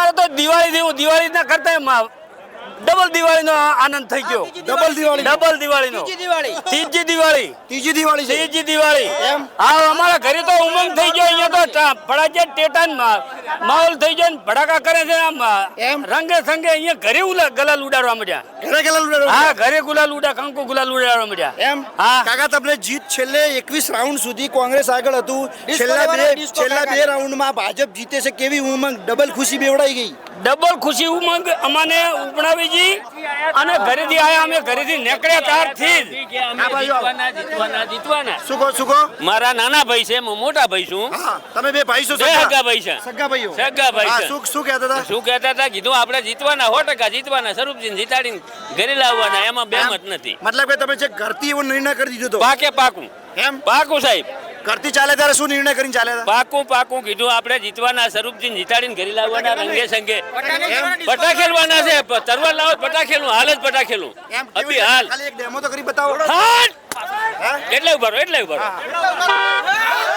અમારે તો દિવાળી જેવું દિવાળી ના કરતા ડબલ દિવાળીનો આનંદ થઈ ગયો. ડબલ દિવાળી. ડબલ દિવાળીનો. ત્રીજી દિવાળી. ત્રીજી દિવાળી. ત્રીજી દિવાળી એમ? હા અમારા ઘરે તો ઉમંગ થઈ ગયો અહીંયા તો ફડાકે ટેટાન માહોલ થઈ ગયો ને ભડાકા કરે છે આમ એમ? રંગે સંગે અહીંયા ઘરે ઉલા ગલાલ ઉડાડવા મળ્યા ઘરે ગલાલ ઉડાડવા હા ઘરે ગુલાલ ઉડા કંકુ ગુલાલ ઉડાડવા મળ્યા એમ? હા. કાકા તમને જીત છેલ્લે એકવીસ રાઉન્ડ સુધી કોંગ્રેસ આગળ હતું. છેલ્લા બે છેલ્લા બે રાઉન્ડમાં ભાજપ જીતે છે કેવી ઉમંગ? ડબલ ખુશી બેવડાઈ ગઈ. ડબલ ખુશી ઉમંગ અમાને ઉપણાવીજી અને ઘરેથી આયા અમે ઘરેથી નીકળ્યા ત્યારથી જ. શું કહો શું કહો? મારા નાના ભાઈ છે હું મોટા ભાઈ છું. તમે બે ભાઈ છો બે સગા? ભાઈ છે. સગા ભાઈઓ. સગા ભાઈ છે. શું શું કહેતા હતા? શું કહેતા હતા? કીધું આપણે જીતવાના સો ટકા જીતવાના સ્વરૂપજીને જીતાડીને ઘરે લાવવાના એમાં બેમત નથી. મતલબ કે તમે જે ઘરથી એવો નિર્ણય કરી દીધો તો પાકે પાકું. એમ? પાકું સાહેબ. ઘરથી ચાલે ત્યારે શું નિર્ણય કરીને ચાલે પાકું પાકું કીધું આપણે જીતવાના સ્વરૂપજી જીતાડીને ઘરે લાવવાના રંગે સંગે. પટા ખેલવાના છે તરવા તરવાર લાવો પટા ખેલું હાલ જ પટા ખેલું અભી હાલ. ખાલી એક ડેમો તો કરી બતાવો. એટલે ઉભરો એટલે ઊભા રહો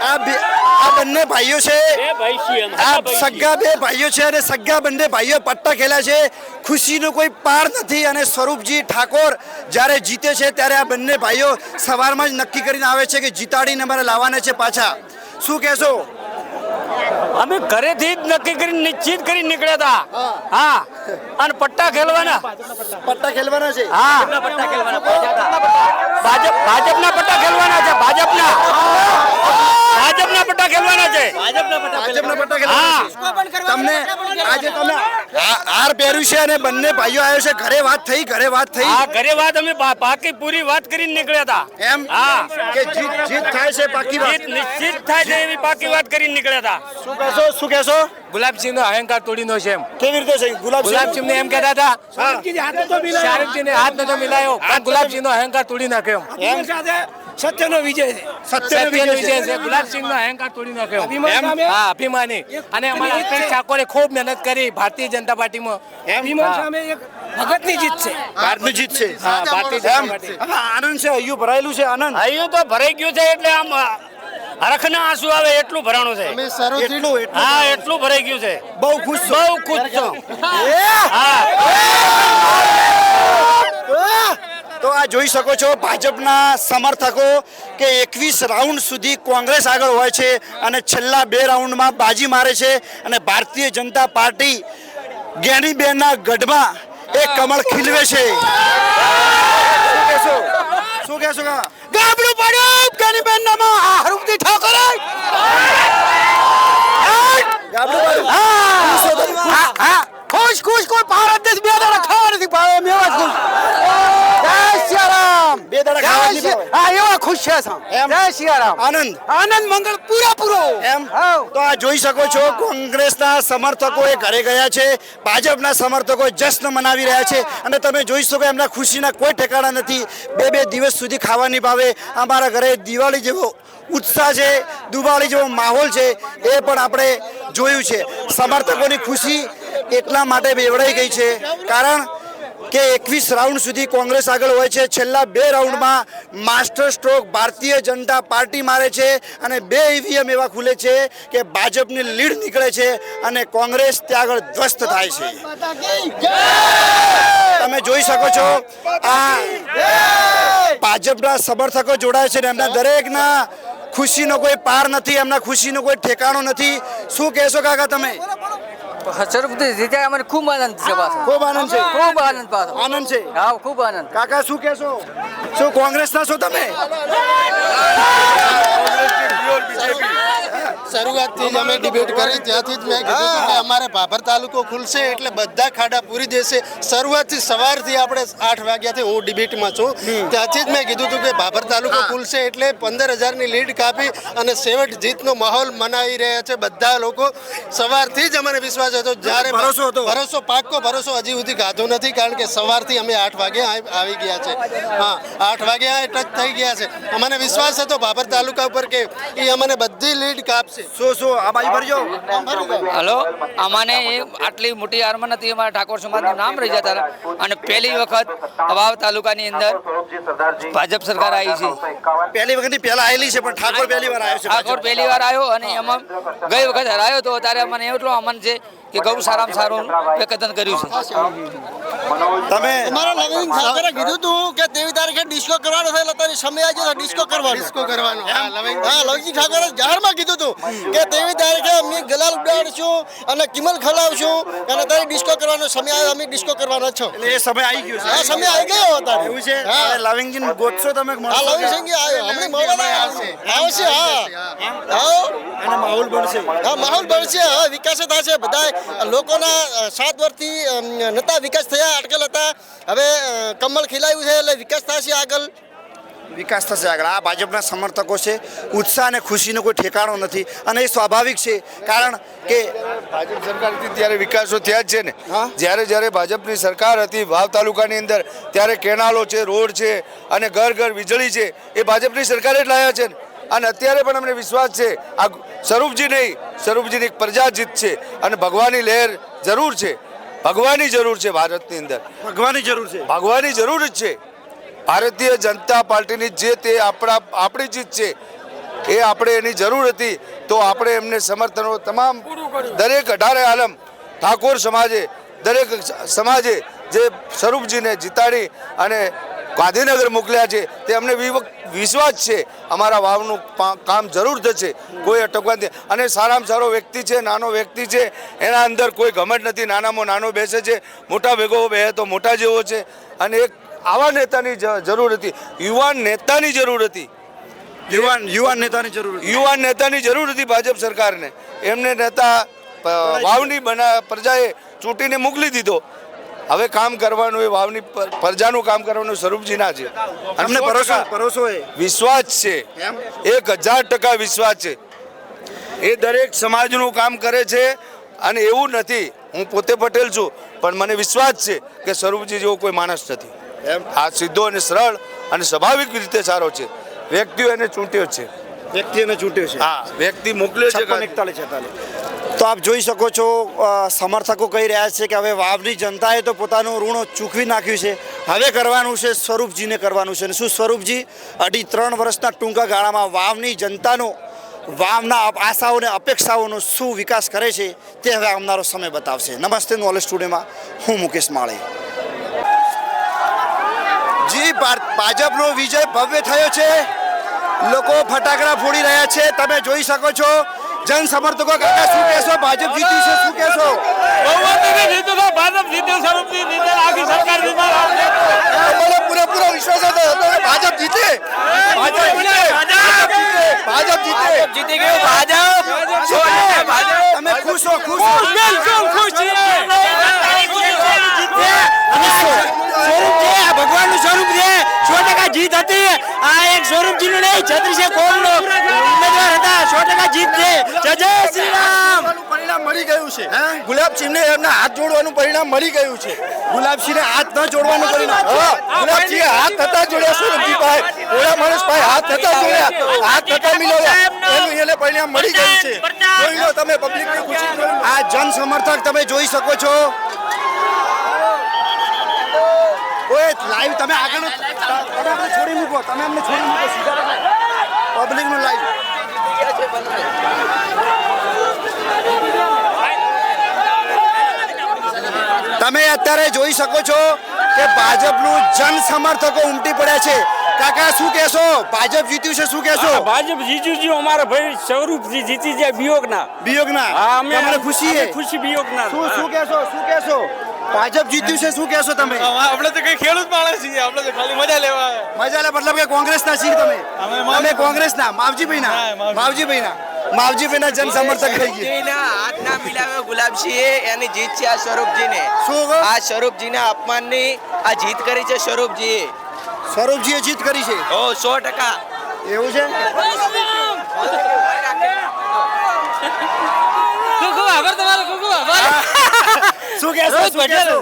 આ બે- આ બંને ભાઈઓ છે. આ સગા બે ભાઈઓ છે અને સગા બંને ભાઈઓ પટ્ટા ખેલ્યા છે. ખુશીનો કોઈ પાર નથી અને સ્વરૂપજી ઠાકોર જ્યારે જીતે છે ત્યારે આ બંને ભાઈઓ સવારમાં જ નક્કી કરીને આવે છે કે જીતાડીને અમારે લાવવાના છે પાછા. શું કહેશો? અમે ઘરેથી જ નક્કી કરીને નિશ્ચિત કરીને નીકળ્યા હતા હા. અને પટ્ટા ખેલવાના. પટ્ટા ખેલવાના છે. હા. ભાજપ ભાજપના પટ્ટા ખેલવાના છે ભાજપના. ભાજપના પટ્ટા ખેલવાના છે. ભાજપના પટ્ટા ખેલવાના તમને આજે તમે હાર પહેર્યું છે અને બંને ભાઈઓ આવ્યો છે. ઘરે વાત થઈ ઘરે વાત થઈ. હા ઘરે વાત અમે પાકી પૂરી વાત કરીને નીકળ્યા હતા. એમ? હા. કે જીત જીત થાય છે પાકી વાત. નિશ્ચિત થાય છે એવી પાકી વાત કરીને નીકળ્યા હતા. શું કહેશો શું કહેશો? ગુલાબસિંહ નો અહંકાર તોડીનો છે એમ. કેવી રીતે છે? ગુલાબ ગુલાબસિંહ ને એમ કહેતા હતા. શાહરૂખજી ને હાથ નતો મિલાયો. પણ ગુલાબસિંહ નો અહંકાર તોડી નાખ્યો એમ. સત્યનો વિજય છે. સત્યનો વિજય છે. ગુલાબસિંહનો અહંકાર તોડી નાખ્યો? હા અભિમાની. અને અમારા અલ્પેશ ઠાકોરે ખૂબ મહેનત કરી ભારતીય જનતા પાર્ટીમાં. એમ? ભગતની જીત છે. ભારતની જીત છે. હા ભારતીય એમ જનતા પાર્ટી. આનંદ છે હૈયું ભરાયેલું છે આનંદ. અહીંયા તો ભરાઈ ગયું છે એટલે આમ હરખના આંસુ આવે એટલું ભરાણું છે. એટલું હા એટલું ભરાઈ ગયું છે. બહુ ખુશ છો. બહુ ખુશ છું. હા. તો આ જોઈ શકો છો ભાજપના સમર્થકો કે એકવીસ રાઉન્ડ સુધી કોંગ્રેસ આગળ હોય છે અને છેલ્લા બે રાઉન્ડમાં બાજી મારે છે અને ભારતીય જનતા પાર્ટી જ્ઞાનીબેનના ગઢમાં એક કમળ ખીલવે છે. શું કહેશો? ગાબડું પડ્યું જ્ઞાનીબેન નામાં આ હરુપતિ ઠાકોર ગાબડું પડ્યું? હા. હા ખુશ ખુશ કોઈ ભારત દેશ બે દાડા ખાવા નથી પાવે મેવા ખુશ જય સિયારામ બે દાડા ખાવા નથી પાવે એમ? જય સિયારામ આનંદ. આનંદ મંગળ પૂરા પૂરો એમ તો આ જોઈ શકો છો કોંગ્રેસના સમર્થકો એ ઘરે ગયા છે ભાજપના સમર્થકો જશ્ન મનાવી રહ્યા છે. અને તમે જોઈ શકો એમના ખુશીના કોઈ ઠેકાણા નથી. બે બે દિવસ સુધી ખાવાની ભાવે. અમારા ઘરે દિવાળી જેવો ઉત્સાહ છે દુબાળી જેવો માહોલ છે. એ પણ આપણે જોયું છે. સમર્થકોની ખુશી એટલા માટે બેવડાઈ ગઈ છે. કારણ કે એકવીસ રાઉન્ડ સુધી કોંગ્રેસ આગળ હોય છે. છેલ્લા બે રાઉન્ડમાં master stroke Bharatiya Janata party મારે છે અને બે ઈવીએમ એવા ખુલે છે કે ભાજપની લીડ નીકળે છે અને કોંગ્રેસ ત્યાં આગળ ધ્વસ્ત થાય છે. તમે જોઈ શકો છો, આ ભાજપના સમર્થકો જોડાય છે ને એમના દરેકના ખુશીનો કોઈ પાર નથી, એમના ખુશીનો કોઈ ઠેકાણો નથી. શું કહેશો કાકા તમે? સ્વરૂપથી જીત્યા અમને ખૂબ આનંદ છે પાછો. ખૂબ આનંદ છે. ખૂબ આનંદ પાછો. આનંદ છે. હા ખૂબ આનંદ. કાકા શું કહેશો? શું કોંગ્રેસના છો તમે? શરૂઆતથી જ અમે ડિબેટ કરી ત્યાંથી જ મેં કીધું કે અમારે ભાભર તાલુકો ખુલશે એટલે બધા ખાડા પૂરી દેશે. શરૂઆતથી સવારથી આપણે આઠ વાગ્યાથી હું ડિબેટમાં છું. ત્યાંથી જ મેં કીધું હતું કે ભાભર તાલુકો ખુલશે એટલે પંદર હજારની લીડ કાપી અને સેવટ જીતનો માહોલ મનાવી રહ્યા છે બધા લોકો. સવારથી જ અમને વિશ્વાસ છે તો જ્યારે ભરોસો હતો? ભરોસો પાક્કો ભરોસો હજી સુધી ખાધો નથી કારણ કે સવારથી અમે આઠ વાગે આવી ગયા છે. હા આઠ વાગે આ ટચ થઈ ગયા છે. અમને વિશ્વાસ હતો બાબર તાલુકા ઉપર કે એ અમને બધી લીડ કાપશે. શું શું આ બાજુ ભરજો. હલો અમને એ આટલી મોટી હારમાં નથી અમારા ઠાકોર સમાજનું નામ રહી જતા અને પહેલી વખત વાવ તાલુકાની અંદર ભાજપ સરકાર આવી છે. પહેલી વખત પહેલા આવેલી છે પણ ઠાકોર પહેલી વાર આવ્યો છે ઠાકોર પહેલી વાર આવ્યો અને એમાં ગઈ વખત હરાયો તો ત્યારે અમને એટલો અમન છે કે ગૌ સારામાં સારું એકદન કર્યું છે. તમે અમારા લવિંગ ઠાકરે કીધું તું કે તેવી તારીખે ડિસ્કો કરવાનો છે એટલે તારી સમય આજે તો ડિસ્કો કરવાનો. ડિસ્કો કરવાનો. હા લવજી ઠાકરે જાહેરમાં કીધું તું કે તેવી તારીખે અમે ગલાલ ઉડાડશું અને કિમલ ખલાવશું અને તારે ડિસ્કો કરવાનો સમય આવ્યો અમે ડિસ્કો કરવાના છો. એટલે એ સમય આવી ગયો છે. આ સમય આવી ગયો હતા એવું છે? હા. લવિંગજી ગોતશો તમે હા મળશો લવિંગ કે? આવ્યો. અમને મળવા આવશે. આવશે હા. હા. અને માહોલ બનશે. હા માહોલ બનશે હા વિકાસ થશે. બધા લોકોના સાત વર્ષથી નતા વિકાસ થયા અટકેલ હતા. હવે કમલ કમળ ખીલાયું છે એટલે વિકાસ થશે આગળ. વિકાસ થશે આગળ આ ભાજપના સમર્થકો છે. ઉત્સાહ અને ખુશીનો કોઈ ઠેકાણો નથી. અને એ સ્વાભાવિક છે. કારણ કે ભાજપ સરકાર હતી ત્યારે વિકાસો થયા જ છે ને. જ્યારે જ્યારે ભાજપની સરકાર હતી વાવ તાલુકાની અંદર ત્યારે કેનાલો છે રોડ છે અને ઘર ઘર વીજળી છે એ ભાજપની સરકારે જ લાયા છે ને. અને અત્યારે પણ અમને વિશ્વાસ છે. આ સ્વરૂપજી નહીં સ્વરૂપજીની એક પ્રજા જીત છે. અને ભગવાનની લહેર જરૂર છે. ભગવાનની જરૂર છે ભારતની અંદર. ભગવાનની જરૂર છે. ભાગવાની જરૂર જ છે. ભારતીય જનતા પાર્ટીની જે તે આપણા આપણી જીત છે એ આપણે એની જરૂર હતી તો આપણે એમને સમર્થનો તમામ દરેક અઢારે આલમ ઠાકોર સમાજે દરેક સમાજે જે સ્વરૂપજીને જીતાડી અને ગાંધીનગર મોકલ્યા છે તે અમને વિશ્વાસ છે અમારા વાવનું કામ જરૂર થશે કોઈ અટકવા નથી. અને સારામાં સારો વ્યક્તિ છે નાનો વ્યક્તિ છે એના અંદર કોઈ ઘમટ નથી નાનામાં નાનો બેસે છે મોટા ભેગો બે તો મોટા જેવો છે અને એક આવા નેતાની જરૂર હતી. યુવાન નેતાની જરૂર હતી. યુવાન યુવાન નેતાની જરૂર છે યુવાન નેતાની જરૂર હતી ભાજપ સરકારને. એમને નેતા વાવની બના પ્રજાએ ચૂંટીને મોકલી દીધો. હવે કામ કરવાનું એ વાવની પ્રજાનું કામ કરવાનું સ્વરૂપજીના છે. અને અમને ભરોસો ભરોસો વિશ્વાસ છે? એક હજાર ટકા વિશ્વાસ છે. એ દરેક સમાજનું કામ કરે છે અને એવું નથી. હું પોતે પટેલ છું પણ મને વિશ્વાસ છે કે સ્વરૂપજી જેવો કોઈ માણસ નથી. એમ? આ સીધો અને સરળ અને સ્વાભાવિક રીતે સારો છે. વ્યક્તિઓ એને ચૂંટ્યો છે. વ્યક્તિ એને ચૂંટ્યો છે. હા વ્યક્તિ મોકલ્યો છે એકતાલીસ તો આપ જોઈ શકો છો સમર્થકો કહી રહ્યા છે કે હવે વાવની જનતાએ તો પોતાનું ઋણ ચૂકવી નાખ્યું છે. હવે કરવાનું છે સ્વરૂપજીને કરવાનું છે. અને શું સ્વરૂપજી? અઢી ત્રણ વર્ષના ટૂંકા ગાળામાં વાવની જનતાનો વાવના આશાઓને આશાઓ અને અપેક્ષાઓનો શું વિકાસ કરે છે તે હવે આવનારો સમય બતાવશે. નમસ્તે નોલેજ સ્ટુડિયોમાં હું મુકેશ માળી ભાજપનો વિજય ભવ્ય થયો છે લોકો ફટાકડા ફોડી રહ્યા છે તમે જોઈ શકો છો જન સમર્થકો કાકા શું કહેશો ભાજપ જીત્યું છે શું કહેશો બહુમતીથી જીત્યું તો ભાજપ જીત્યું સ્વરૂપજી જીતે આખી સરકાર જીતે મને પૂરેપૂરો વિશ્વાસ હતો ભાજપ જીતે ભાજપ જીતે ભાજપ જીતે જીતી ગયું ભાજપ તમે ખુશ હો ખુશ બિલકુલ ખુશ છીએ છે ભગવાનનું સ્વરૂપ છે. સો ટકા જીત હતી. આ એક સ્વરૂપજીનું નહીં છત્રીસે કોમનો. ઉમેદવાર હતા. સો ટકા જીત છે. જય જય શ્રી રામ પરિણામ મળી ગયું છે ગુલાબસિંહને એમના હાથ જોડવાનું પરિણામ મળી ગયું છે. ગુલાબસિંહને હાથ ન જોડવાનું પરિણામ. ગુલાબસિંહ હાથ હતા જોડ્યા સ્વરૂપજી ભાઈ ઓળા માણસ ભાઈ હાથ હતા જોડ્યા. હાથ હતા મિલાવ્યા. એનું એને પરિણામ મળી ગયું છે. જોઈ લો તમે પબ્લિકની ખુશી લો. આ જન સમર્થક તમે જોઈ શકો છો. ઓય લાઈવ તમે આગળ તમે અમને છોડી મૂકો તમે અમને છોડી મૂકો સીધા પબ્લિકનું લાઈવ તમે અત્યારે જોઈ શકો છો કે ભાજપનું જન સમર્થકો ઉમટી પડ્યા છે. કાકા શું કહેશો? ભાજપ જીત્યું છે શું કહેશો? ભાજપ જીત્યું છે અમારા ભાઈ સ્વરૂપજી જીતી જાય બિયોગના. બિયોગના? હા અમે અમારે ખુશી છે. ખુશી બિયોગના. શું શું કહેશો શું કહેશો? ભાજપ જીત્યું છે શું કહેશો તમે? આપણે તો કઈ ખેડૂત માણસ છીએ આપણે તો ખાલી મજા લેવા મજા લે મતલબ કે કોંગ્રેસના છીએ તમે? અમે કોંગ્રેસના માવજી ભાઈ માવજીભાઈના જન સમર્થક થઈ ગયા. હાથ ના મિલાવે ગુલાબસિંહ એની જીત છે આ સ્વરૂપજી ને શું? આ સ્વરૂપજીના અપમાનની આ જીત કરી છે સ્વરૂપજી સ્વરૂપજી એ જીત કરી છે? ઓ સો ટકા. એવું છે? આભાર તમારો ખૂબ ખૂબ આભાર શું કહેશો શું કહેશો?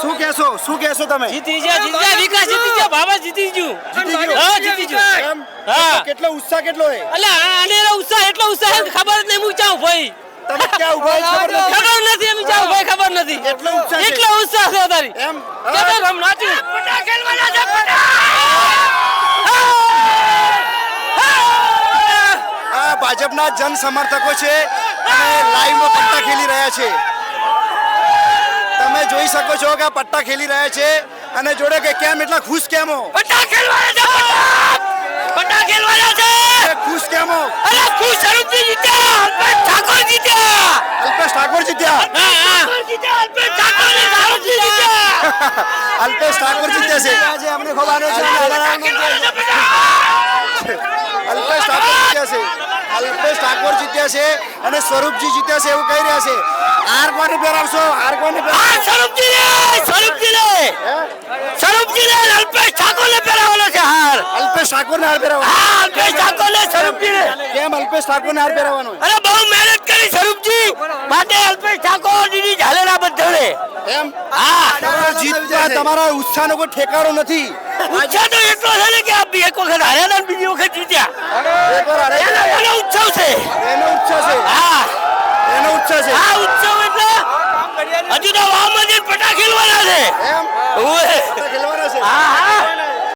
શું કહેશો શું કહેશો તમે? જીતી જા જીતી વિકાસ જીતી જા બાબા જીતી જુ જીતી જુ હા જીતી જુ હા. કેટલો ઉત્સાહ કેટલો હે અલે આને ઉત્સાહ એટલો ઉત્સાહ ખબર જ નહીં હું ચાઉં ભાઈ તમે ક્યાં ઊભા ખબર નથી? ખબર નથી અમે ચાઉં ભાઈ ખબર નથી. એટલો ઉત્સાહ એટલો ઉત્સાહ છે તારી. એમ? કેતો રમ નાચી આ ભાજપના જન સમર્થકો છે અને લાઈવમાં પટ્ટા ખેલી રહ્યા છે. તમે જોઈ શકો છો કે પટ્ટા ખેલી રહ્યા છે અને જોડે કે કેમ એટલા ખુશ કેમો? પટ્ટા ખેલવાના છે પટ્ટા! ખેલવાના છે! ખુશ કેમો? અરે ખુશ સ્વરૂપજી જીત્યા અલ્પેશ ઠાકોર જીત્યા! અલ્પેશ ઠાકોર જીત્યા? ઠાકોર જીત્યા અલ્પેશ ઠાકોર જીત્યા! અલ્પેશ ઠાકોર જીત્યા છે. આજે અમને ખબર છે અલ્પેશ ઠાકોર જીત્યા છે અલ્પેશ ઠાકોર જીત્યા છે અને સ્વરૂપજી જીત્યા છે એવું કહી રહ્યા છે. હાર કોને પહેરાવશો? હાર કોને સ્વરૂપજી સ્વરૂપજી સ્વરૂપજી ને અલ્પેશ ઠાકોર ને પહેરાવવાનો છે હાર. અલ્પેશ ઠાકોર ને હાર પહેરાવવાનો. હા અલ્પેશ ઠાકોર ને સ્વરૂપજી ને કેમ અલ્પેશ ઠાકોર ને હાર પહેરાવવાનો? અરે બહુ મહેનત કરી સ્વરૂપજી. માટે અલ્પેશ ઠાકોર દીદી ઝાલેલા બધાને એમ હા તમારા તમારા ઉત્સાહનો કોઈ ઠેકાણો નથી. ઉત્સાહ તો એટલો છે ને કે આ એક વખત હાર્યા હતા ને બીજી વખત જીત્યા. એનો ઉત્સવ છે. એનો ઉત્સાહ છે. હા. એનો ઉત્સાહ છે. આ ઉત્સવ એટલે હજુ તો વામ જઈને પટા ખેલવાના છે છે. હા